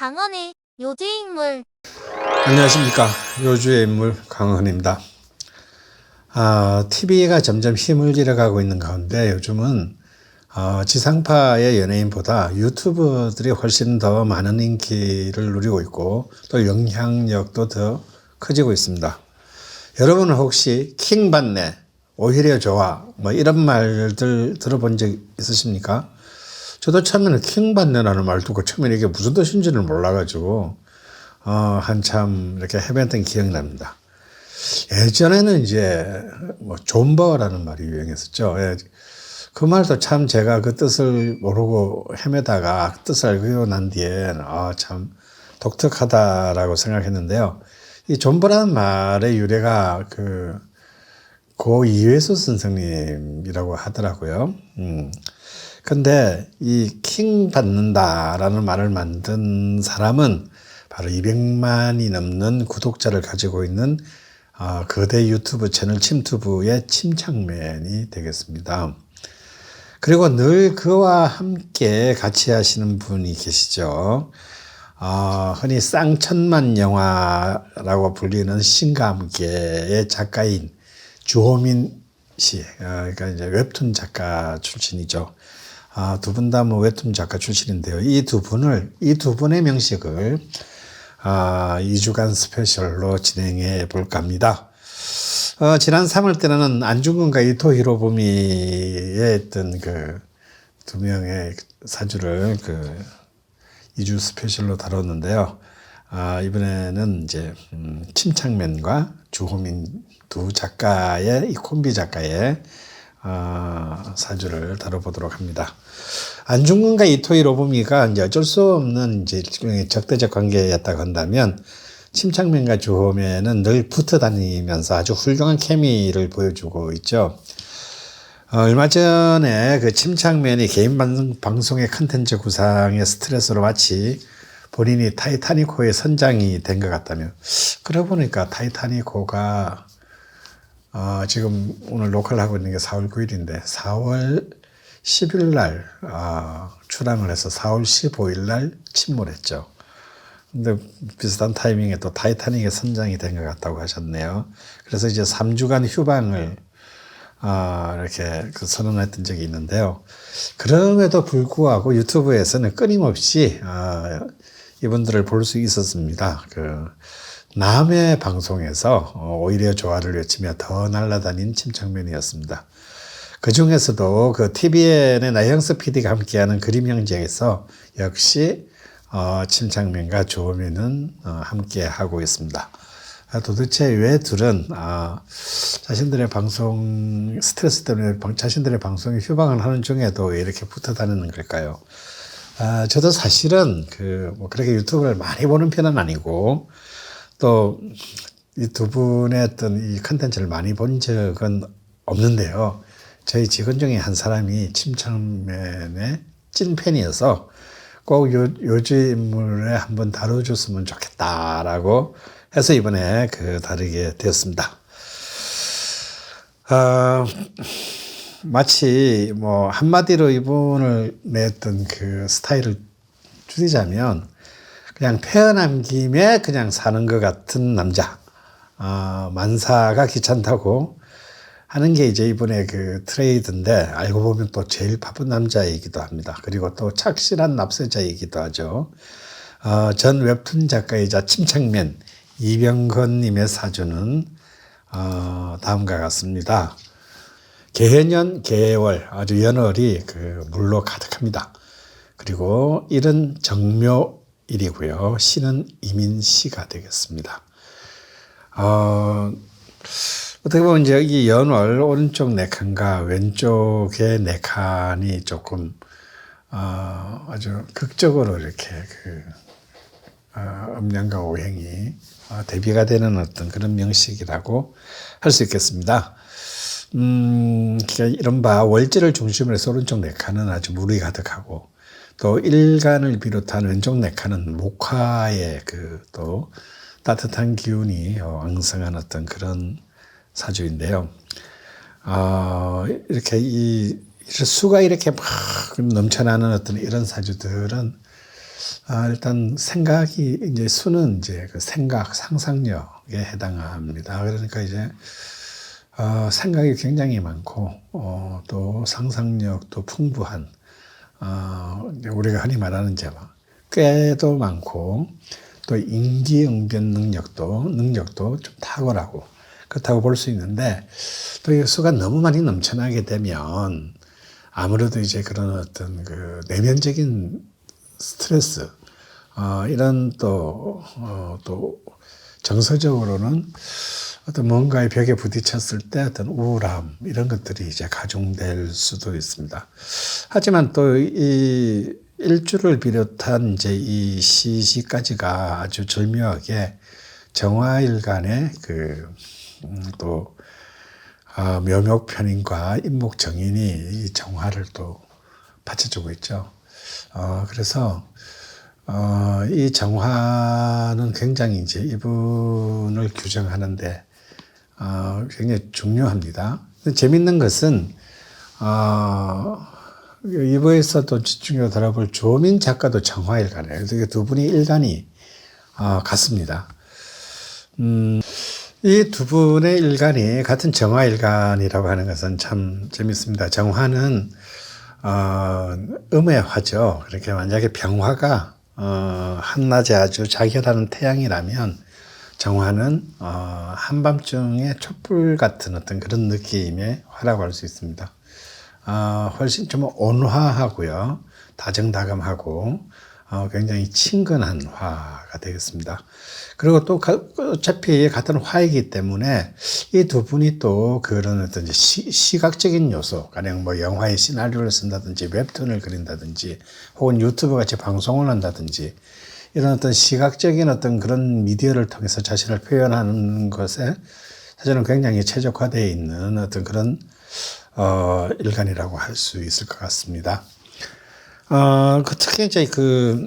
강헌의 요지인물 안녕하십니까. 요주의 인물 강헌입니다. 아, TV가 점점 힘을 잃어가고 있는 가운데 요즘은 어, 지상파의 연예인보다 유튜버들이 훨씬 더 많은 인기를 누리고 있고 또 영향력도 더 커지고 있습니다. 여러분은 혹시 킹 받네, 오히려 좋아, 뭐 이런 말들 들어본 적 있으십니까? 저도 처음에는 킹 받네라는 말 듣고 처음에 이게 무슨 뜻인지를 몰라가지고 어, 한참 이렇게 헤맸던 기억이 납니다. 예전에는 이제 뭐 존버라는 말이 유행했었죠. 예. 그 말도 참 제가 그 뜻을 모르고 헤매다가 그 뜻을 알고 난 뒤에 아, 참 독특하다라고 생각했는데요. 이 존버라는 말의 유래가 그 고 이회수 선생님이라고 하더라고요. 음. 근데 이 킹 받는다라는 말을 만든 사람은 바로 200만이 넘는 구독자를 가지고 있는 어, 거대 유튜브 채널 침투부의 침착맨이 되겠습니다. 그리고 늘 그와 함께 같이 하시는 분이 계시죠. 어, 흔히 쌍천만 영화라고 불리는 신감계의 작가인 주호민 씨, 어, 그러니까 이제 웹툰 작가 출신이죠. 아, 두 분 다 뭐 웹툰 작가 출신인데요. 이 두 분을, 이 두 분의 명식을 아, 2주간 스페셜로 진행해 볼까 합니다. 어, 지난 3월 때는 안중근과 이토 히로부미의 어떤 그두 명의 사주를 그 2주 스페셜로 다뤘는데요. 아, 이번에는 이제 음, 침착맨과 주호민 두 작가의 이 콤비 작가의 어, 사주를 다뤄보도록 합니다. 안중근과 이토이 로부미가 이제 어쩔 수 없는 이제 적대적 관계였다고 한다면 침착맨과 주호면은 늘 붙어 다니면서 아주 훌륭한 케미를 보여주고 있죠. 어, 얼마 전에 그 침착맨이 개인 방- 방송의 컨텐츠 구상의 스트레스로 마치 본인이 타이타닉호의 선장이 된 것 같다며. 그러고 보니까 타이타닉호가 어, 지금 오늘 녹화를 하고 있는 게 4월 9일인데 4월 10일 날 어, 출항을 해서 4월 15일 날 침몰했죠. 근데 비슷한 타이밍에 또 타이타닉의 선장이 된 것 같다고 하셨네요. 그래서 이제 3주간 휴방을 아, 이렇게 그 선언했던 적이 있는데요. 그럼에도 불구하고 유튜브에서는 끊임없이 아, 이분들을 볼 수 있었습니다. 그 남의 방송에서 어, 오히려 조화를 외치며 더 날아다닌 침착맨이었습니다. 그 중에서도 그 TVN의 나영석 PD가 함께하는 그림 형제에서 역시 어, 침착맨과 조호민은 어, 함께 하고 있습니다. 아, 도대체 왜 둘은 아, 자신들의 방송 스트레스 때문에 방- 자신들의 방송에 휴방을 하는 중에도 왜 이렇게 붙어 다니는 걸까요? 아, 저도 사실은 그 뭐 그렇게 유튜브를 많이 보는 편은 아니고 또 이 두 분의 어떤 이 컨텐츠를 많이 본 적은 없는데요. 저희 직원 중에 한 사람이 침착맨의 찐팬이어서 꼭 요, 요주 인물에 한번 다뤄줬으면 좋겠다라고 해서 이번에 그 다루게 되었습니다. 어, 마치 뭐 한마디로 이분을 냈던 그 스타일을 줄이자면 그냥 태어난 김에 그냥 사는 것 같은 남자. 아, 만사가 귀찮다고 하는 게 이제 이분의 그 트레이드인데 알고 보면 또 제일 바쁜 남자이기도 합니다. 그리고 또 착실한 납세자이기도 하죠. 어, 전 웹툰 작가이자 침착맨 이병건님의 사주는 어, 다음과 같습니다. 개년 개월 아주 연월이 그 물로 가득합니다. 그리고 일은 정묘 일이고요. 시는 이민 시가 되겠습니다. 어, 어떻게 보면 이제 이 연월 오른쪽 네 칸과 왼쪽의 네 칸이 조금 어, 아주 극적으로 이렇게 그 어, 음양과 오행이 어, 대비가 되는 어떤 그런 명식이라고 할 수 있겠습니다. 음, 그러니까 이른바 월지를 중심으로 해서 오른쪽 네 칸은 아주 물이 가득하고 또 일간을 비롯한 칸은 목화의 그 또 따뜻한 기운이 어, 왕성한 어떤 그런 사주인데요. 어, 이렇게 이, 이 수가 이렇게 막 넘쳐나는 어떤 이런 사주들은 아, 일단 생각이 이제 수는 이제 그 생각 상상력에 해당합니다. 그러니까 이제 어, 생각이 굉장히 많고 어, 또 상상력도 풍부한 어, 우리가 흔히 말하는 제막. 꾀도 많고 또 인지응변 능력도 능력도 좀 탁월하고 그렇다고 볼 수 있는데 또 이 수가 너무 많이 넘쳐나게 되면 아무래도 이제 그런 어떤 그 내면적인 스트레스 어, 이런 또, 어, 또 정서적으로는 어떤 뭔가의 벽에 부딪혔을 때 어떤 우울함 이런 것들이 이제 가중될 수도 있습니다. 하지만 또 이 일주를 비롯한 이제 이 시시까지가 아주 절묘하게 정화일간의 그또 아, 묘목편인과 인목정인이 이 정화를 또 받쳐주고 있죠. 어, 그래서 어, 이 정화는 굉장히 이제 이분을 규정하는데 어, 굉장히 중요합니다. 재밌는 것은 어, 이부에서도 집중적으로 다뤄볼 조민 작가도 정화일간이에요. 그래서 이두 분이 일간이 어, 같습니다. 음, 이 두 분의 일간이 같은 정화일간이라고 하는 것은 참 재밌습니다. 정화는 어, 음의 화죠. 그렇게 만약에 병화가 어, 한낮에 아주 자결하는 태양이라면 정화는 어, 한밤중에 촛불 같은 어떤 그런 느낌의 화라고 할 수 있습니다. 어, 훨씬 좀 온화하고요. 다정다감하고 어, 굉장히 친근한 화가 되겠습니다. 그리고 또 가- 어차피 같은 화이기 때문에 이 두 분이 또 그런 어떤 시, 시각적인 요소, 가령 뭐 영화의 시나리오를 쓴다든지 웹툰을 그린다든지 혹은 유튜브 같이 방송을 한다든지 이런 어떤 시각적인 어떤 그런 미디어를 통해서 자신을 표현하는 것에 사실은 굉장히 최적화되어 있는 어떤 그런 어, 일간이라고 할 수 있을 것 같습니다. 어, 그 특히 이제 그,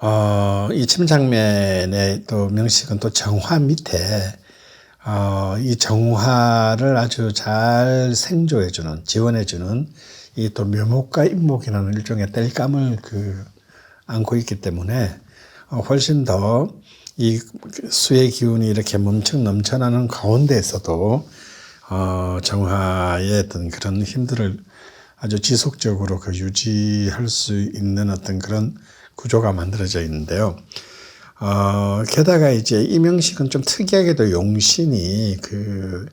어, 이 침장면의 또 명식은 또 정화 밑에, 어, 이 정화를 아주 잘 생조해주는, 지원해주는 이 또 묘목과 인목이라는 일종의 땔감을 그, 안고 있기 때문에 어, 훨씬 더 이 수의 기운이 이렇게 멈청 넘쳐나는 가운데에서도 어, 정화의 어떤 그런 힘들을 아주 지속적으로 그 유지할 수 있는 어떤 그런 구조가 만들어져 있는데요. 어, 게다가 이제 이명식은 좀 특이하게도 용신이 그,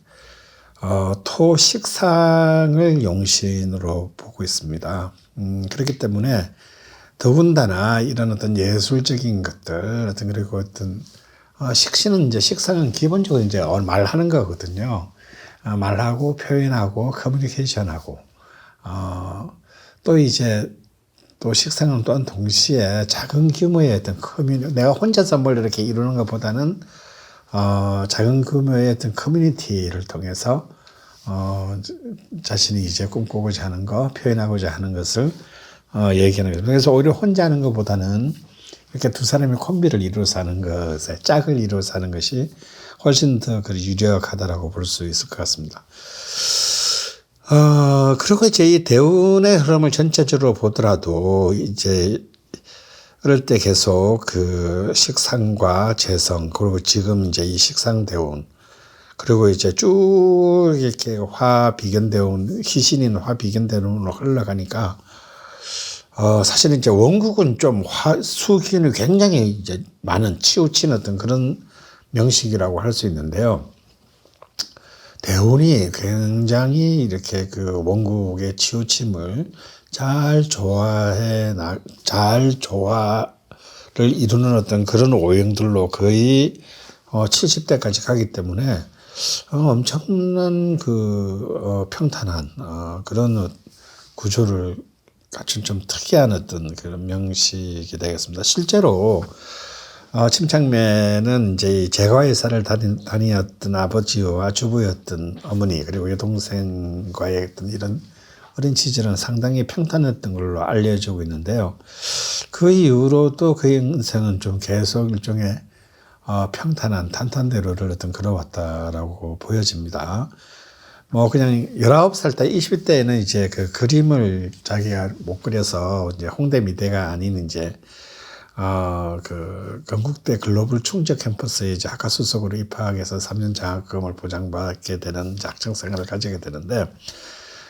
어, 토 식상을 용신으로 보고 있습니다. 음, 그렇기 때문에 더군다나 이런 어떤 예술적인 것들, 어떤 그리고 어떤 어, 식신은 이제 식상은 기본적으로 이제 어, 말하는 거거든요. 어, 말하고 표현하고 커뮤니케이션하고 어, 또 이제 또 식상은 또한 동시에 작은 규모의 어떤 커뮤니 내가 혼자서 뭘 이렇게 이루는 것보다는 어, 작은 규모의 어떤 커뮤니티를 통해서 어, 자신이 이제 꿈꾸고자 하는 거, 표현하고자 하는 것을 어, 얘기하는 거죠. 그래서 오히려 혼자 하는 것보다는 이렇게 두 사람이 콤비를 이루어서 하는 것에 짝을 이루어서 하는 것이 훨씬 더그 유력하다라고 볼 수 있을 것 같습니다. 어, 그리고 이제 이 대운의 흐름을 전체적으로 보더라도 이제 그럴 때 계속 그 식상과 재성 그리고 지금 이제 이 식상 대운 그리고 이제 쭉 이렇게 화 비견 대운 희신인 화 비견 대운으로 흘러가니까 어 사실은 이제 원국은 좀 화, 수기운이 굉장히 이제 많은 치우친 어떤 그런 명식이라고 할 수 있는데요. 대운이 굉장히 이렇게 그 원국의 치우침을 잘 조화해 나, 잘 조화를 이루는 어떤 그런 오행들로 거의 어 70대까지 가기 때문에 어 엄청난 그 어, 평탄한 어, 그런 어, 구조를 갖춘 좀 특이한 어떤 그런 명식이 되겠습니다. 실제로 어, 침착맨은 이제 이 제과회사를 다니, 다니었던 아버지와 주부였던 어머니 그리고 여동생과의 어떤 이런 어린 시절은 상당히 평탄했던 걸로 알려지고 있는데요. 그 이후로도 그의 인생은 좀 계속 일종의 어, 평탄한 탄탄대로를 어떤 걸어왔다라고 보여집니다. 뭐 그냥 19살 때 20대에는 이제 그 그림을 자기가 못 그려서 이제 홍대 미대가 아닌 이제 어그 건국대 글로벌 충적 캠퍼스에 이제 학과 수석으로 입학해서 3년 장학금을 보장받게 되는 학창 생활을 가지게 되는데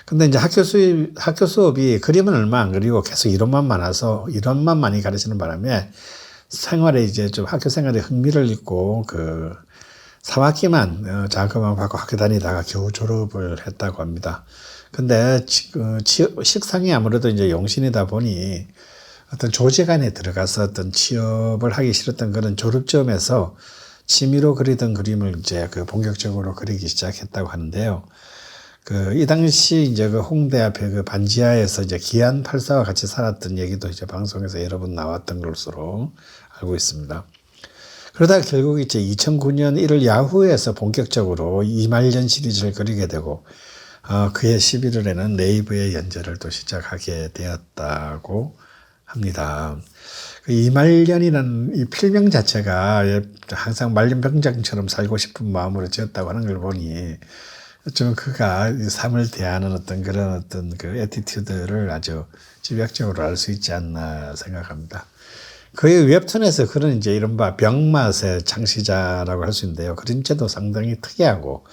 근데 이제 학교 수업 학교 수업이 그림은 얼마 안 그리고 계속 이론만 많아서 이론만 많이 가르치는 바람에 생활에 이제 좀 학교 생활에 흥미를 잃고 그 3학기만 어, 장학금만 받고 학교 다니다가 겨우 졸업을 했다고 합니다. 근데 치- 식상이 아무래도 이제 용신이다 보니 어떤 조직 안에 들어가서 어떤 취업을 하기 싫었던 그런 졸업점에서 취미로 그리던 그림을 이제 그 본격적으로 그리기 시작했다고 하는데요. 그 이 당시 이제 그 홍대 앞에 그 반지하에서 이제 기안 팔사와 같이 살았던 얘기도 이제 방송에서 여러 번 나왔던 것으로 알고 있습니다. 그러다가 결국 이제 2009년 1월 야후에서 본격적으로 이말년 시리즈를 그리게 되고 어, 그해 11월에는 네이버의 연재를 또 시작하게 되었다고 합니다. 그 이말년이라는 이 필명 자체가 예, 항상 말년병장처럼 살고 싶은 마음으로 지었다고 하는 걸 보니 좀 그가 이 삶을 대하는 어떤 그런 어떤 그 에티튜드를 아주 집약적으로 알 수 있지 않나 생각합니다. 그의 웹툰에서 그런 이제 이른바 병맛의 창시자라고 할 수 있는데요. 그림체도 상당히 특이하고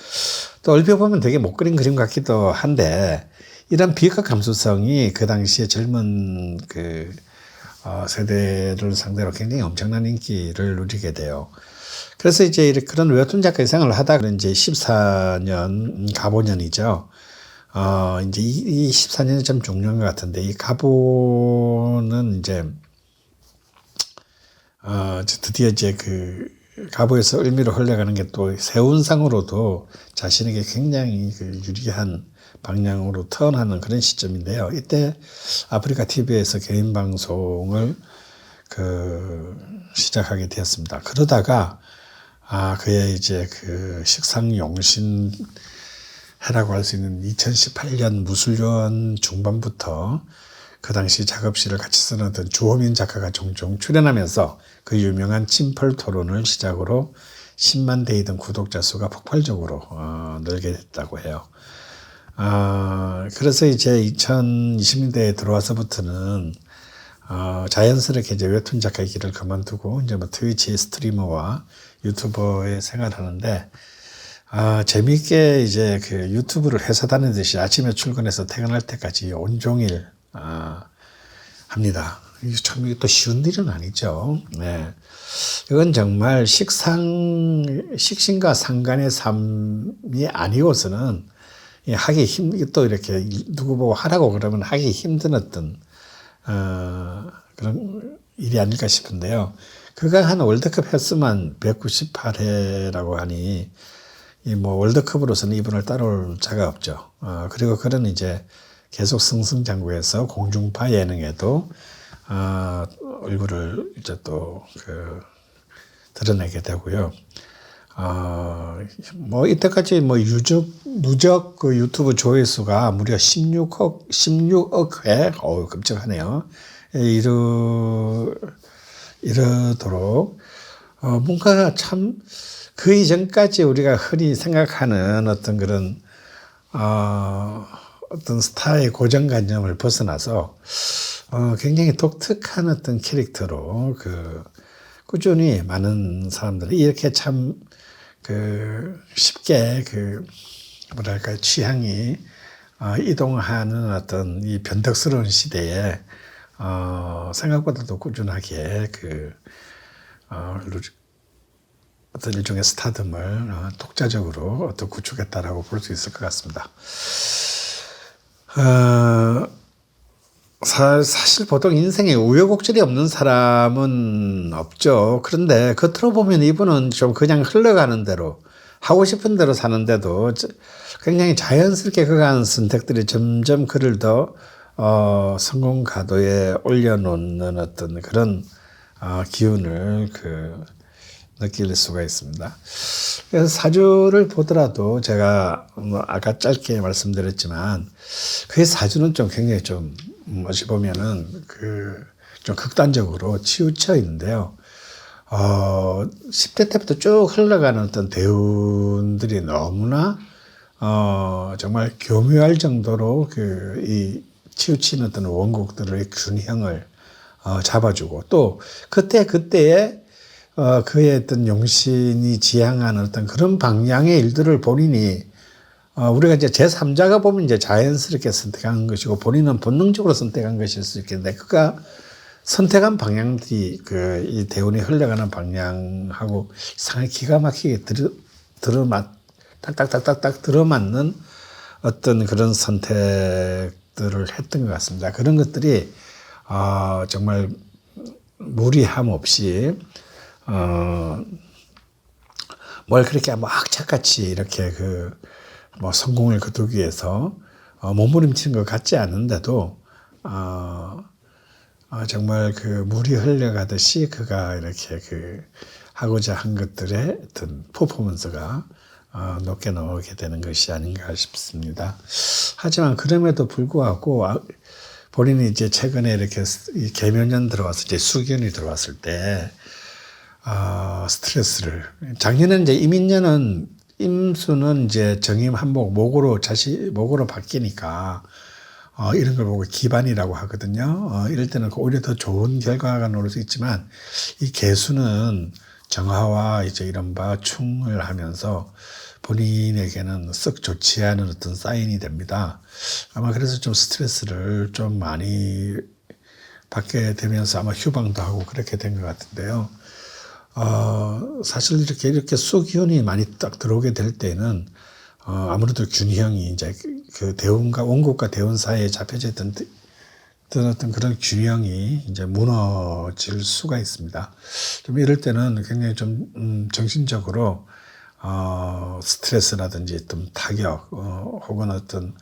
또 얼핏 보면 되게 못 그린 그림 같기도 한데 이런 비극 감수성이 그 당시에 젊은 그 어, 세대를 상대로 굉장히 엄청난 인기를 누리게 돼요. 그래서 이제 그런 웹툰 작가의 생활을 하다가 이제 14년 가보년이죠. 어, 이제 이, 이 14년이 좀 중요한 것 같은데 이 가보는 이제 어, 드디어 이제 그 가보에서 을미로 흘러가는 게 또 세운상으로도 자신에게 굉장히 그 유리한 방향으로 턴하는 그런 시점인데요. 이때 아프리카 TV에서 개인 방송을 그 시작하게 되었습니다. 그러다가 아 그의 이제 그 식상 용신 해라고 할 수 있는 2018년 무술년 중반부터 그 당시 작업실을 같이 어떤 주호민 작가가 종종 출연하면서 그 유명한 침펄 토론을 시작으로 10만 대이던 구독자 수가 폭발적으로 어, 늘게 됐다고 해요. 아, 그래서 이제 2020년대에 들어와서부터는 어, 자연스럽게 이제 웹툰 작가의 길을 그만두고 이제 뭐 트위치 스트리머와 유튜버의 생활하는데 아, 재미있게 이제 그 유튜브를 회사 다니듯이 아침에 출근해서 퇴근할 때까지 온종일 아, 합니다. 이게 참 이게 또 쉬운 일은 아니죠. 네. 이건 정말 식상, 식신과 상간의 삶이 아니고서는 이 하기 힘, 또 이렇게 누구 보고 하라고 그러면 하기 힘든 어떤, 어, 그런 일이 아닐까 싶은데요. 그가 한 월드컵 횟수만 198회라고 하니, 이 뭐 월드컵으로서는 이분을 따라올 자가 없죠. 어, 그리고 그는 이제 계속 승승장구해서 공중파 예능에도 어, 얼굴을 이제 또그 드러내게 되고요. 어, 뭐 이때까지 뭐 유적 누적 그 유튜브 조회수가 무려 16억 16억 회, 어우 끔찍하네요. 예, 이르 이르도록 어, 뭔가 참 그 이전까지 우리가 흔히 생각하는 어떤 그런 어, 어떤 스타의 고정관념을 벗어나서 어, 굉장히 독특한 어떤 캐릭터로 그 꾸준히 많은 사람들이 이렇게 참 그 쉽게 그 뭐랄까 취향이 어, 이동하는 어떤 이 변덕스러운 시대에 어, 생각보다도 꾸준하게 그 어, 어떤 일종의 스타덤을 어, 독자적으로 어떤 구축했다라고 볼 수 있을 것 같습니다. 어, 사, 사실 보통 인생에 우여곡절이 없는 사람은 없죠. 그런데 겉으로 보면 이분은 좀 그냥 흘러가는 대로 하고 싶은 대로 사는데도 저- 굉장히 자연스럽게 한 선택들이 점점 그를 더 어, 성공 가도에 올려놓는 어떤 그런 어, 기운을 그 느낄 수가 있습니다. 그래서 사주를 보더라도 제가 뭐 아까 짧게 말씀드렸지만 그 사주는 좀 굉장히 좀 어찌 보면은 그 좀 극단적으로 치우쳐 있는데요. 어, 10대 때부터 쭉 흘러가는 어떤 대운들이 너무나 어, 정말 교묘할 정도로 그 이 치우치는 어떤 원곡들의 균형을 어, 잡아주고 또 그때 그때에 어, 그의 어떤 용신이 지향하는 어떤 그런 방향의 일들을 본인이 어, 우리가 이제 제3자가 보면 이제 자연스럽게 선택한 것이고 본인은 본능적으로 선택한 것일 수 있겠는데 그가 선택한 방향들이 그 이 대운이 흘러가는 방향하고 상당히 기가 막히게 들어, 들어맞, 딱딱딱딱딱 들어맞는 어떤 그런 선택들을 했던 것 같습니다. 그런 것들이, 어, 정말 무리함 없이, 어, 뭘 그렇게 막 악착같이 이렇게 그, 뭐 성공을 거두기 위해서 어, 몸부림치는 것 같지 않은데도, 어, 어, 정말 그 물이 흘러가듯이 그가 이렇게 그 하고자 한 것들의 어떤 퍼포먼스가 어, 높게 나오게 되는 것이 아닌가 싶습니다. 하지만 그럼에도 불구하고 아, 본인이 이제 최근에 이렇게 이 개묘년 들어와서 이제 수견이 들어왔을 때 어, 스트레스를 작년에 이제 이민년은 임수는 이제 정임 한목 목으로 자시 목으로 바뀌니까 어, 이런 걸 보고 기반이라고 하거든요. 어, 이럴 때는 오히려 더 좋은 결과가 나올 수 있지만 이 개수는 정화와 이제 이른바 충을 하면서 본인에게는 썩 좋지 않은 어떤 사인이 됩니다. 아마 그래서 좀 스트레스를 좀 많이 받게 되면서 아마 휴방도 하고 그렇게 된 것 같은데요. 어, 사실 이렇게 이렇게 수기운이 많이 딱 들어오게 될 때는 어, 아무래도 균형이 이제 그 대운과 원국과 대운 사이에 잡혀져 있던 어떤 그런 균형이 이제 무너질 수가 있습니다. 좀 이럴 때는 굉장히 좀 음, 정신적으로 어, 스트레스라든지 좀 타격 어, 혹은 어떤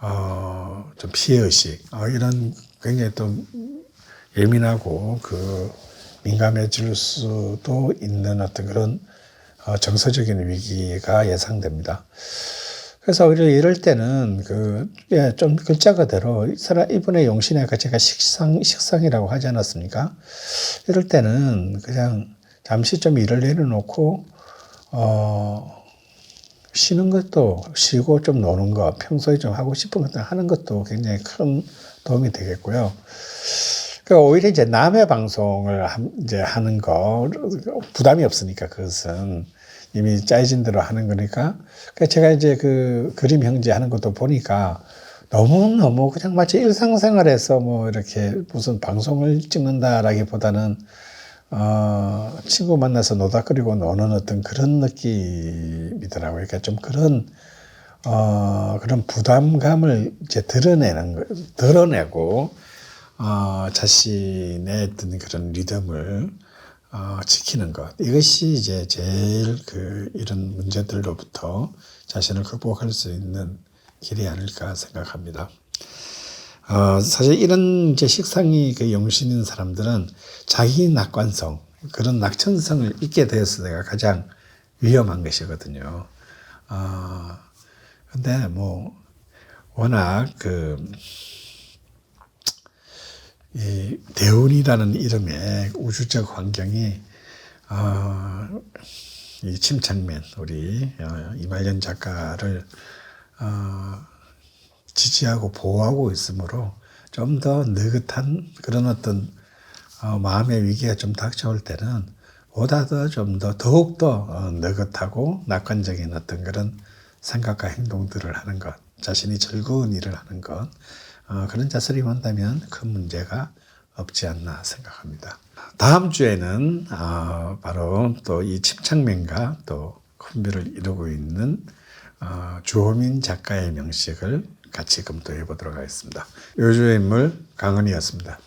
어, 좀 피해 의식 어, 이런 굉장히 좀 예민하고 그 민감해질 수도 있는 어떤 그런 어, 정서적인 위기가 예상됩니다. 그래서 오히려 이럴 때는 그, 예, 좀 글자 그대로 사람 이분의 용신의 아까 제가 식상, 식상이라고 하지 않았습니까? 이럴 때는 그냥 잠시 좀 일을 내려놓고, 어, 쉬는 것도 쉬고 좀 노는 거, 평소에 좀 하고 싶은 것들 하는 것도 굉장히 큰 도움이 되겠고요. 그 오히려 이제 남의 방송을 함- 이제 하는 거 부담이 없으니까 그것은 이미 짜여진 대로 하는 거니까. 그 제가 이제 그 그림 형제 하는 것도 보니까 너무너무 그냥 마치 일상생활에서 뭐 이렇게 무슨 방송을 찍는다라기보다는 어, 친구 만나서 노닥거리고 노는 어떤 그런 느낌이더라고요. 그러니까 좀 그런 어, 그런 부담감을 이제 드러내는 거, 드러내고 어, 자신의 어떤 그런 리듬을 어, 지키는 것 이것이 이제 제일 그 이런 문제들로부터 자신을 극복할 수 있는 길이 아닐까 생각합니다. 어, 사실 이런 이제 식상이 그 용신인 사람들은 자기 낙관성 그런 낙천성을 잊게 되었을 때가 가장 위험한 것이거든요. 어, 근데 뭐 워낙 그 이 대운이라는 이름의 우주적 환경이 어, 이 침착맨 우리 어, 이말년 작가를 어, 지지하고 보호하고 있으므로 좀 더 느긋한 그런 어떤 어, 마음의 위기가 좀 닥쳐올 때는 보다 더 좀 더 더욱 더 어, 느긋하고 낙관적인 어떤 그런 생각과 행동들을 하는 것, 자신이 즐거운 일을 하는 것, 어, 그런 자세를 한다면 큰 문제가 없지 않나 생각합니다. 다음 주에는 어, 바로 또 이 침착맨과 또 콤비를 이루고 있는 어, 주호민 작가의 명식을 같이 검토해 보도록 하겠습니다. 요주의 인물 강은이었습니다.